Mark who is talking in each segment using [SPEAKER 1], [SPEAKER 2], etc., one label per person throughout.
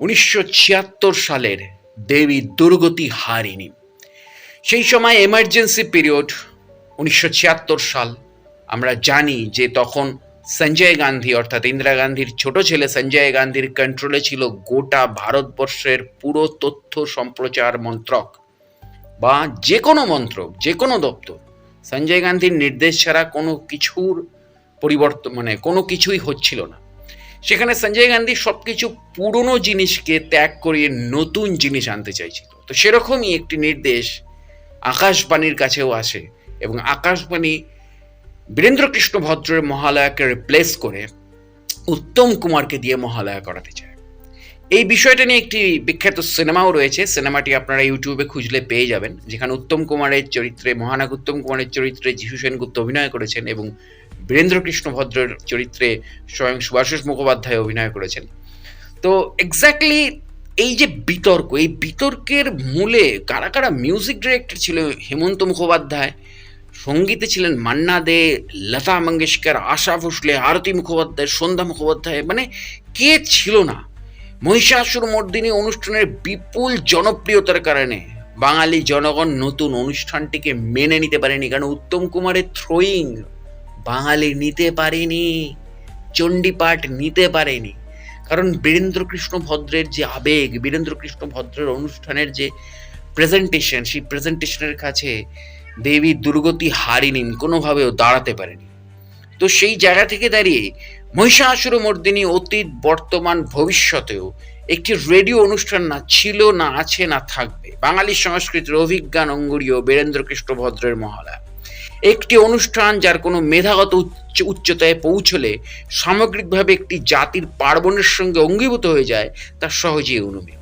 [SPEAKER 1] উনিশশো ছিয়াত্তর সালের দেবী দুর্গতি হারিণী। সেই সময় এমার্জেন্সি পিরিয়ড উনিশশো ছিয়াত্তর সাল। আমরা জানি যে তখন সঞ্জয় গান্ধী, অর্থাৎ ইন্দিরা গান্ধীর ছোট ছেলে সঞ্জয় গান্ধীর কন্ট্রোলে ছিল গোটা ভারতবর্ষের পুরো তথ্য সম্প্রচার মন্ত্রক বা যে কোনো মন্ত্রক, যে কোনো দপ্তর। সঞ্জয় গান্ধীর নির্দেশ ছাড়া কোনো কিছুর পরিবর্তন মানে কোনো কিছুই হচ্ছিল না। সেখানে সঞ্জয় গান্ধী সব কিছু পুরনো জিনিসকে ত্যাগ করিয়ে নতুন জিনিস আনতে চাইছিল। তো সেরকমই একটি নির্দেশ আকাশবাণীর কাছেও আসে এবং আকাশবাণী বীরেন্দ্রকৃষ্ণ ভদ্রের মহালয়াকে রিপ্লেস করে উত্তম কুমারকে দিয়ে মহালয়া করাতে চায়। এই বিষয়টা নিয়ে একটি বিখ্যাত সিনেমাও রয়েছে। সিনেমাটি আপনারা ইউটিউবে খুঁজলে পেয়ে যাবেন। যেখানে উত্তম কুমারের চরিত্রে মহানাগ উত্তম কুমারের চরিত্রে যিশু সেনগুপ্ত অভিনয় করেছেন এবং বীরেন্দ্রকৃষ্ণ ভদ্রের চরিত্রে স্বয়ং সুভাষিস মুখোপাধ্যায় অভিনয় করেছেন। তো এক্স্যাক্টলি এই যে বিতর্ক, এই বিতর্কের মূলে কারা কারা মিউজিক ডিরেক্টর ছিল হেমন্ত মুখোপাধ্যায়, সঙ্গীতে ছিলেন মান্না দে, লতা মঙ্গেশকর, আশা ভোসলে, আরতি মুখোপাধ্যায়, সন্ধ্যা মুখোপাধ্যায় মানে কে ছিল না? মহিষাসুর মর্দিনী অনুষ্ঠানের বিপুল জনপ্রিয়তার কারণে বাঙালি জনগণ নতুন অনুষ্ঠানটিকে মেনে নিতে পারেনি, কারণ উত্তম কুমারের থ্রোয়িং বাঙালি নিতে পারেনি, চণ্ডীপাঠ নিতে পারেনি। কারণ বীরেন্দ্রকৃষ্ণ ভদ্রের যে আবেগ, বীরেন্দ্রকৃষ্ণ ভদ্রের অনুষ্ঠানের যে প্রেজেন্টেশন সেই প্রেজেন্টেশনের কাছে দেবী দুর্গতি হারিনি কোনোভাবেও দাঁড়াতে পারেনি। তো সেই জায়গা থেকে দাঁড়িয়ে মহিষাসুর মর্দিনী অতীত, বর্তমান, ভবিষ্যতেও একটি রেডিও অনুষ্ঠান না, ছিল না, আছে না, থাকবে। বাঙালি সংস্কৃতির অভিজ্ঞান অঙ্গুরীয় বীরেন্দ্রকৃষ্ণ ভদ্রের মহালয়া একটি অনুষ্ঠান যার কোনো মেধাগত উচ্চ উচ্চতায় পৌঁছলে সামগ্রিকভাবে একটি জাতির পার্বণের সঙ্গে অঙ্গীভূত হয়ে যায়, তা সহজেই অনুমেয়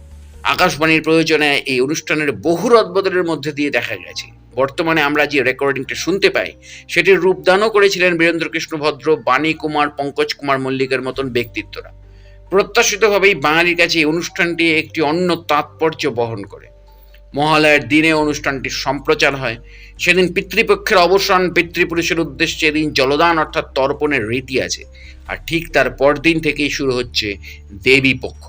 [SPEAKER 1] আকাশবাণীর প্রয়োজনে এই অনুষ্ঠানের বহু রদবদলের মধ্যে দিয়ে দেখা গেছে। বর্তমানে আমরা যে রেকর্ডিংটা শুনতে পাই, সেটির রূপদানও করেছিলেন বীরেন্দ্রকৃষ্ণ ভদ্র, বাণী কুমার, পঙ্কজ কুমার মল্লিকের মতন ব্যক্তিত্বরা। প্রত্যাশিতভাবেই বাঙালির কাছে এই অনুষ্ঠানটি একটি অন্য তাৎপর্য বহন করে। মহালয়ার দিনে অনুষ্ঠানটি সম্প্রচার হয়। সেদিন পিতৃপক্ষের অবসান পিতৃপুরুষের উদ্দেশ্যে এদিন জলদান অর্থাৎ তর্পণের রীতি আছে। আর ঠিক তার পরদিন থেকেই শুরু হচ্ছে দেবী পক্ষ।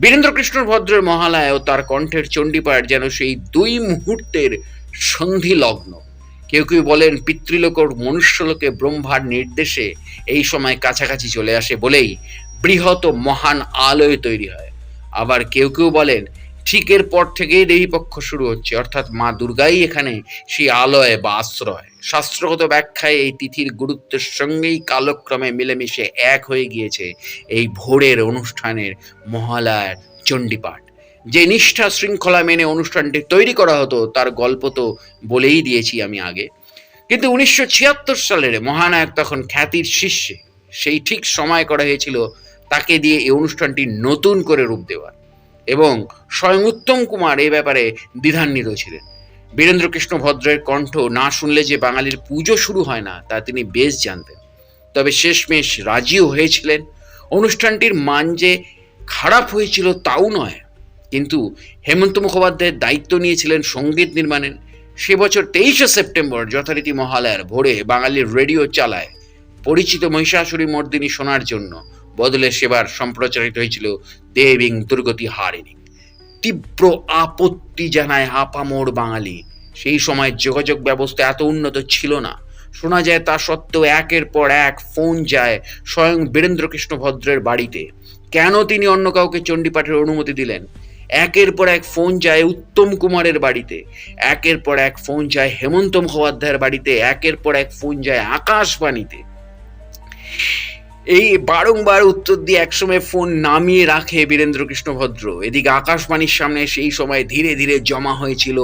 [SPEAKER 1] বীরেন্দ্রকৃষ্ণ ভদ্রের মহালয় ও তার কণ্ঠের চণ্ডীপাঠ যেন সেই দুই মুহূর্তের সন্ধি লগ্ন কেউ কেউ বলেন পিতৃলোক মনুষ্যলোকে ব্রহ্মার নির্দেশে এই সময় কাছাকাছি চলে আসে বলেই বৃহৎ মহান আলোয় তৈরি হয়। আবার কেউ কেউ বলেন ঠিক এর পর থেকেই দেবী পক্ষ শুরু হচ্ছে। অর্থাৎ মা দুর্গাই এখানে সেই আলয় বা আশ্রয়। শাস্ত্রগত ব্যাখ্যায় এই তিথির গুরুত্বের সঙ্গেই কালক্রমে মিলেমিশে এক হয়ে গিয়েছে এই ভোরের অনুষ্ঠানের মহালয়ার চণ্ডীপাঠ। যে নিষ্ঠা শৃঙ্খলা মেনে অনুষ্ঠানটি তৈরি করা হতো, তার গল্প তো বলেই দিয়েছি আমি আগে। কিন্তু উনিশশো ছিয়াত্তর সালের মহানায়ক তখন খ্যাতির শীর্ষে সেই ঠিক সময় করা হয়েছিল, তাকে দিয়ে এই অনুষ্ঠানটি নতুন করে রূপ দেওয়ার। এবং স্বয়ং উত্তম কুমার এই ব্যাপারে দ্বিধান্বিত ছিলেন। বীরেন্দ্রকৃষ্ণ ভদ্রের কণ্ঠ না শুনলে যে বাঙালির পুজো শুরু হয় না, তা তিনি বেশ জানতেন। তবে শেষমেশ রাজিও হয়েছিলেন। অনুষ্ঠানটির মান যে খারাপ হয়েছিল তাও নয়। কিন্তু হেমন্ত মুখোপাধ্যায়ের দায়িত্ব নিয়েছিলেন সংগীত নির্মাণের। সে বছর তেইশে সেপ্টেম্বর যথারীতি মহালয়ার ভোরে বাঙালির রেডিও চালায় পরিচিত মহিষাসুরী মর্দিনী শোনার জন্য বদলে সেবার সম্প্রচারিত হয়েছিল দেবিং দুর্গতি হারিণী। তীব্র আপত্তি জানায় আপামোর বাঙালি। সেই সময় যোগাযোগ ব্যবস্থা এত উন্নত ছিল না। শোনা যায় তা সত্ত্বেও একের পর এক ফোন যায় স্বয়ং বীরেন্দ্রকৃষ্ণ ভদ্রের বাড়িতে। কেন তিনি অন্য কাউকে চণ্ডীপাঠের অনুমতি দিলেন? একের পর এক ফোন যায় উত্তম কুমারের বাড়িতে। একের পর এক ফোন যায় হেমন্ত মুখোপাধ্যায়ের বাড়িতে। একের পর এক ফোন যায় আকাশবাণীতে। এই বারংবার উত্তর দিয়ে একসময় ফোন নামিয়ে রাখে বীরেন্দ্রকৃষ্ণ ভদ্র। এদিকে আকাশবাণীর সামনে সেই সময় ধীরে ধীরে জমা হয়েছিল,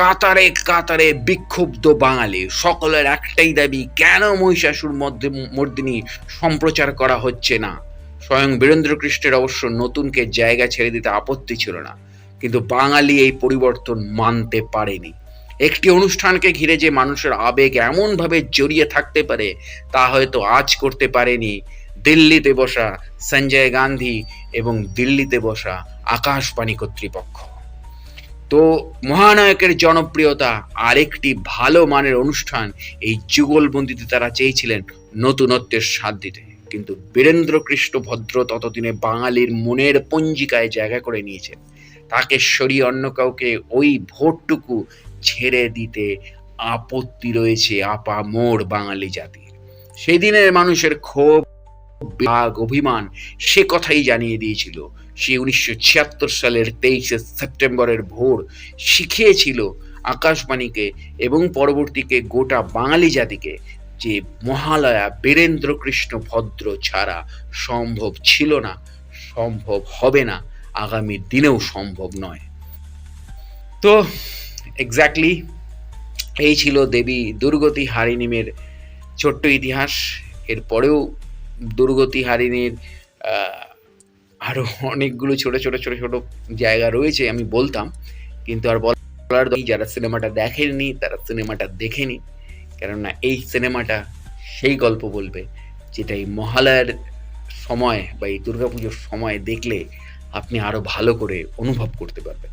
[SPEAKER 1] কাতারে কাতারে বিক্ষুব্ধ বাঙালি, সকলের একটাই দাবি, কেন মহিষাসুর মধ্যে, মর্দিনী সম্প্রচার করা হচ্ছে না? স্বয়ং বীরেন্দ্রকৃষ্ণের অবশ্য নতুনকে জায়গা ছেড়ে দিতে আপত্তি ছিল না, কিন্তু বাঙালি এই পরিবর্তন মানতে পারেনি। একটি অনুষ্ঠানকে ঘিরে যে মানুষের আবেগ এমনভাবে জড়িয়ে থাকতে পারে, তা হয়তো আজ করতে পারেনি দিল্লিতে বসা সঞ্জয় গান্ধী এবং দিল্লিতে বসা আকাশবাণী কর্তৃপক্ষ। তো মহানায়কের জনপ্রিয়তা আরেকটি ভালো মানের অনুষ্ঠান এই যুগলবন্দিতে তারা চেয়েছিলেন নতুনত্বের স্বাদ দিতে। কিন্তু বীরেন্দ্র কৃষ্ণ ভদ্র ততদিনে বাঙালির মনের পঞ্জিকায় জায়গা করে নিয়েছেন। তাকে সরিয়ে অন্য কাউকে ওই ভোটটুকু ছেড়ে দিতে আপত্তি রয়েছে আপা মোর বাঙালি জাতির। সেই দিনের মানুষের ক্ষোভ, রাগ, অভিমান, সে কথাই জানিয়ে দিয়েছিল। সে উনিশশো ছিয়াত্তর সালের তেইশে সেপ্টেম্বরের ভোর শিখিয়েছিল আকাশবাণীকে এবং পরবর্তীকে গোটা বাঙালি জাতিকে যে মহালয়া বীরেন্দ্র কৃষ্ণ ভদ্র ছাড়া সম্ভব ছিল না, সম্ভব হবে না, আগামী দিনেও সম্ভব নয়। তো এক্স্যাক্টলি এই ছিল দেবী দুর্গতি হারিনিমের ছোট্ট ইতিহাস। এরপরেও দুর্গতি হারিনীর আরও অনেকগুলো ছোট ছোট ছোট ছোট জায়গা রয়েছে, আমি বলতাম। কিন্তু আর বলার যারা সিনেমাটা দেখেননি, তারা সিনেমাটা দেখেনি। কেননা এই সিনেমাটা সেই গল্প বলবে যেটা এই মহালয়ার সময় বা এই দুর্গাপুজোর সময় দেখলে আপনি আরও ভালো করে অনুভব করতে পারবেন।